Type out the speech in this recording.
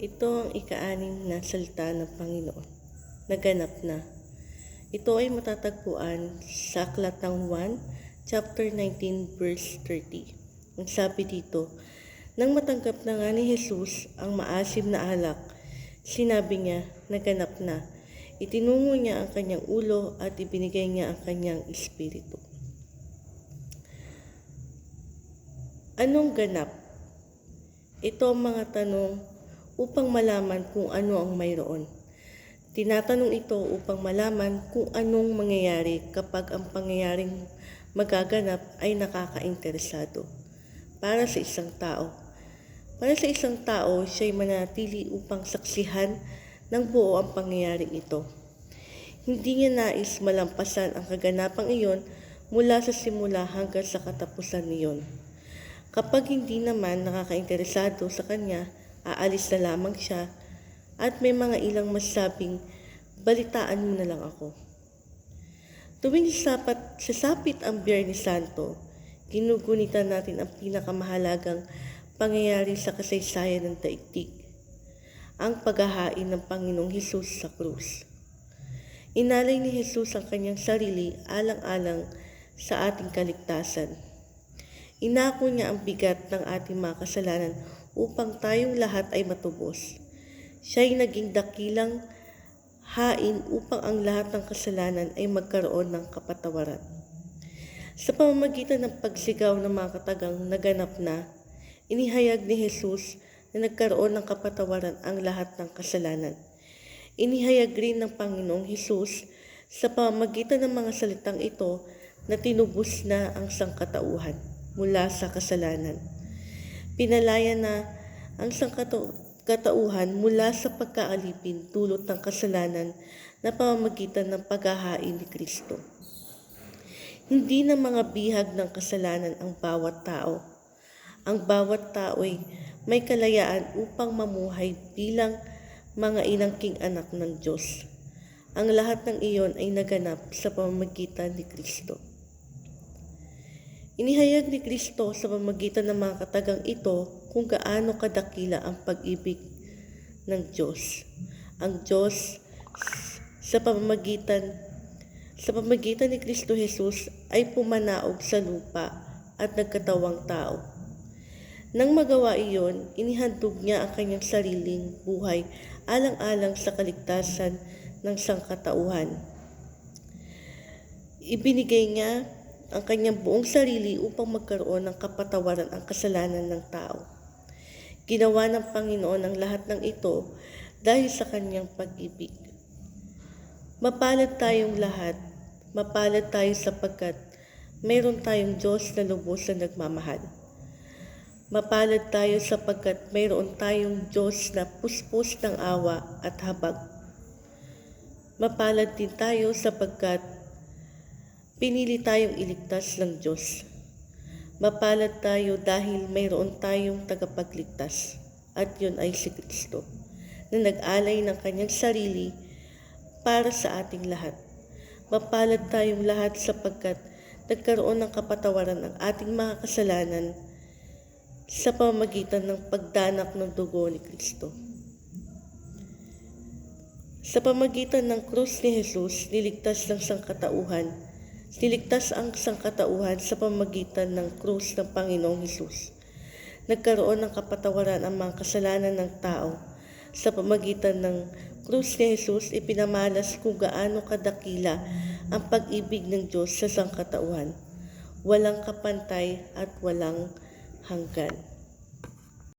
Ito ang ikaanim na salita ng Panginoon. Naganap na. Ito ay matatagpuan sa Aklat ng 1, chapter 19, verse 30. Ang sabi dito, Nang matanggap na nga ni Jesus ang maasim na alak, sinabi niya, naganap na. Itinungo niya ang kanyang ulo at ibinigay niya ang kanyang espiritu. Anong ganap? Ito ang mga tanong upang malaman kung ano ang mayroon. Tinatanong ito upang malaman kung anong mangyayari kapag ang pangyayaring magaganap ay nakakainteresado para sa isang tao. Para sa isang tao, siya'y manatili upang saksihan ng buo ang pangyayaring ito. Hindi niya nais malampasan ang kaganapang iyon mula sa simula hanggang sa katapusan niyon. Kapag hindi naman nakakainteresado sa kanya, aalis na lamang siya at may mga ilang masabing, balitaan mo na lang ako. Tuwing sapat, sasapit ang Biyernes Santo, ginugunitan natin ang pinakamahalagang pangyayari sa kasaysayan ng daigdig, ang paghahain ng Panginoong Hesus sa krus. Inalay ni Jesus ang kanyang sarili alang-alang sa ating kaligtasan. Inako niya ang bigat ng ating mga kasalanan upang tayong lahat ay matubos. Siya'y naging dakilang hain upang ang lahat ng kasalanan ay magkaroon ng kapatawaran. Sa pamamagitan ng pagsigaw ng mga katagang naganap na, inihayag ni Jesus na nagkaroon ng kapatawaran ang lahat ng kasalanan. Inihayag rin ng Panginoong Hesus sa pamamagitan ng mga salitang ito na tinubos na ang sangkatauhan mula sa kasalanan. Pinalaya na ang sangkatauhan mula sa pagkaalipin dulot ng kasalanan na pamamagitan ng paghahain ni Kristo. Hindi na mga bihag ng kasalanan ang bawat tao. Ang bawat tao ay may kalayaan upang mamuhay bilang mga inangking anak ng Diyos. Ang lahat ng iyon ay naganap sa pamamagitan ni Kristo. Inihayag ni Kristo sa pamamagitan ng mga katagang ito kung gaano kadakila ang pag-ibig ng Diyos. Ang Diyos sa pamamagitan sa pamamagitan ni Kristo Jesus ay pumanaog sa lupa at nagkatawang tao. Nang magawa iyon, inihandog niya ang kanyang sariling buhay alang-alang sa kaligtasan ng sangkatauhan. Ibinigay niya ang kanyang buong sarili upang magkaroon ng kapatawaran ang kasalanan ng tao. Ginawa ng Panginoon ang lahat ng ito dahil sa kanyang pag-ibig. Mapalad tayong lahat, mapalad tayo sapagkat mayroon tayong Diyos na lubos na nagmamahal. Mapalad tayo sapagkat mayroon tayong Diyos na puspos ng awa at habag. Mapalad din tayo sapagkat pinili tayong iligtas ng Diyos. Mapalad tayo dahil mayroon tayong tagapagligtas at yun ay si Kristo na nag-alay ng kanyang sarili para sa ating lahat. Mapalad tayong lahat sapagkat nagkaroon ng kapatawaran ang ating mga kasalanan sa pamamagitan ng pagdanak ng dugo ni Kristo. Sa pamagitan ng krus ni Jesus, niligtas ng sangkatauhan. Niligtas ang sangkatauhan sa pamagitan ng krus ng Panginoong Jesus. Nagkaroon ng kapatawaran ang mga kasalanan ng tao. Sa pamagitan ng krus ni Jesus, ipinamalas kung gaano kadakila ang pag-ibig ng Diyos sa sangkatauhan. Walang kapantay at walang hanggan.